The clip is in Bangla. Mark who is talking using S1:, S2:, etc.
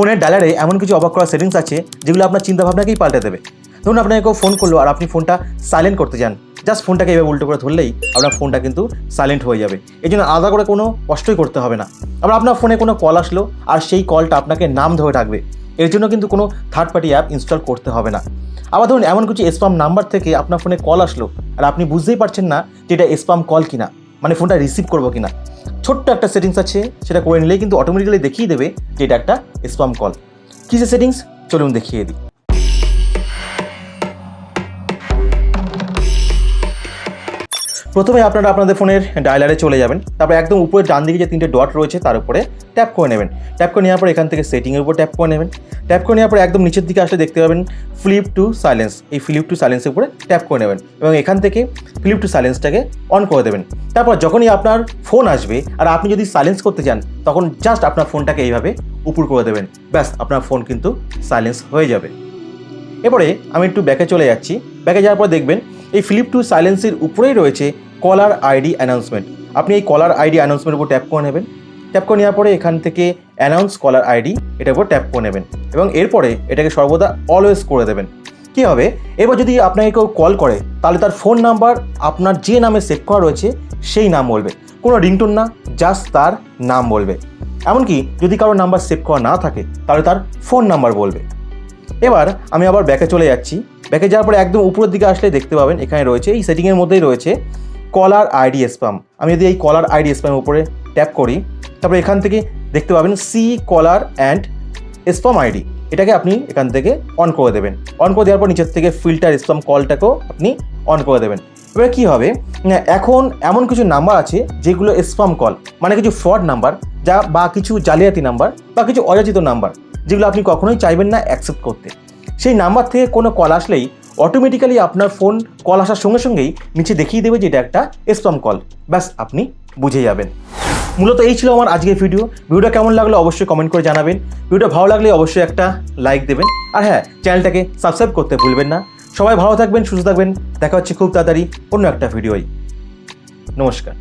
S1: ফোনের ডায়ালারে এমন কিছু অবাক করা সেটিংস আছে, যেগুলো আপনার চিন্তাভাবনাকেই পাল্টে দেবে। ধরুন আপনাকে কেউ ফোন করল আর আপনি ফোনটা সাইলেন্ট করতে চান জাস্ট ফোনটাকে এভাবে উল্টো করে ধরলেই আপনার ফোনটা কিন্তু সাইলেন্ট হয়ে যাবে। এই জন্য আলাদা করে কোনো কষ্টই করতে হবে না। আবার আপনার ফোনে কোনো কল আসলো আর সেই কলটা আপনাকে নাম ধরে ডাকবে এর জন্য কিন্তু কোনো থার্ড পার্টি অ্যাপ ইনস্টল করতে হবে না। আবার ধরুন এমন কিছু স্পাম নাম্বার থেকে আপনার ফোনে কল আসলো আর আপনি বুঝতেই পারছেন না যে এটা স্পাম কল কিনা মানে ফোনটা রিসিভ করব কিনা। ছোট্ট একটা সেটিংস আছে, সেটা করে নিলে কিন্তু অটোমেটিক্যালি দেখিয়ে দেবে যে এটা একটা স্পাম কল কী সেটিংস চলুন দেখিয়ে দিই। প্রথমে আপনারা আপনাদের ফোনের ডায়লারে চলে যাবেন, তারপর একদম উপরে ডান দিকে যে তিনটে ডট রয়েছে তার উপরে ট্যাপ করে নেবেন। ট্যাপ করে নেওয়ার পর এখান থেকে সেটিংয়ের উপর ট্যাপ করে নেবেন। ট্যাপ করে নেওয়ার পর একদম নিচের দিকে আসলে দেখতে পাবেন ফ্লিপ টু সাইলেন্স। এই ফ্লিপ টু সাইলেন্সের উপরে ট্যাপ করে নেবেন এবং এখান থেকে ফ্লিপ টু সাইলেন্সটাকে অন করে দেবেন। তারপর যখনই আপনার ফোন আসবে আর আপনি যদি সাইলেন্স করতে চান, তখন জাস্ট আপনার ফোনটাকে এইভাবে উপর করে দেবেন। ব্যাস, আপনার ফোন কিন্তু সাইলেন্স হয়ে যাবে। এরপরে আমি একটু ব্যাকে চলে যাচ্ছি। ব্যাকে যাওয়ার পর দেখবেন এই ফ্লিপ টু সাইলেন্সের উপরেই রয়েছে কলার আইডি অ্যানাউন্সমেন্ট আপনি এই কলার আইডি অ্যানাউন্সমেন্টের উপর ট্যাপ করে নেবেন। ট্যাপ করে নেওয়ার পরে এখান থেকে অ্যানাউন্স কলার আইডি এটার উপর ট্যাপ করে নেবেন এবং এরপরে এটাকে সর্বদা অলওয়েজ করে দেবেন। কী হবে? এবার যদি আপনাকে কেউ কল করে, তাহলে তার ফোন নাম্বার আপনার যে নামে সেভ করা রয়েছে, সেই নাম বলবে। কোনো রিংটোন না জাস্ট তার নাম বলবে। এমনকি যদি কারোর নাম্বার সেভ করা না থাকে, তাহলে তার ফোন নাম্বার বলবে। এবার আমি আবার ব্যাকে চলে যাচ্ছি। ব্যাকে যাওয়ার পরে একদম উপরের দিকে আসলে দেখতে পাবেন, এখানে রয়েছে, এই সেটিংয়ের মধ্যেই রয়েছে কলার আইডি স্প্যাম আমি যদি এই কলার আইডি স্প্যামের উপরে ট্যাপ করি, তারপরে এখান থেকে দেখতে পাবেন see caller and spam ID এটাকে আপনি এখান থেকে অন করে দেবেন। অন করে দেওয়ার পর নিচের থেকে ফিল্টার স্প্যাম কলটাকেও আপনি অন করে দেবেন। এবারে কী হবে? এখন এমন কিছু নাম্বার আছে যেগুলো স্প্যাম কল মানে কিছু ফ্রড নাম্বার যা বা কিছু জালিয়াতি নাম্বার বা কিছু অযাচিত নাম্বার যেগুলো আপনি কখনোই চাইবেন না অ্যাকসেপ্ট করতে। সেই নাম্বার থেকে কোনো কল আসলেই অটোমেটিক্যালি আপনার ফোন কল আসার সঙ্গে সঙ্গেই নিচে দেখিয়ে দেবে যে এটা একটা স্প্যাম কল ব্যাস, আপনি বুঝে যাবেন। মূলত এই ছিল আমার আজকের ভিডিও ভিডিওটা কেমন লাগল অবশ্যই কমেন্ট করে জানাবেন। ভিডিওটা ভালো লাগলে অবশ্যই একটা লাইক দেবেন। আর হ্যাঁ চ্যানেলটাকে সাবস্ক্রাইব করতে ভুলবেন না। সবাই ভালো থাকবেন, সুস্থ থাকবেন। দেখা হচ্ছে খুব তাড়াতাড়ি অন্য একটা ভিডিওই নমস্কার।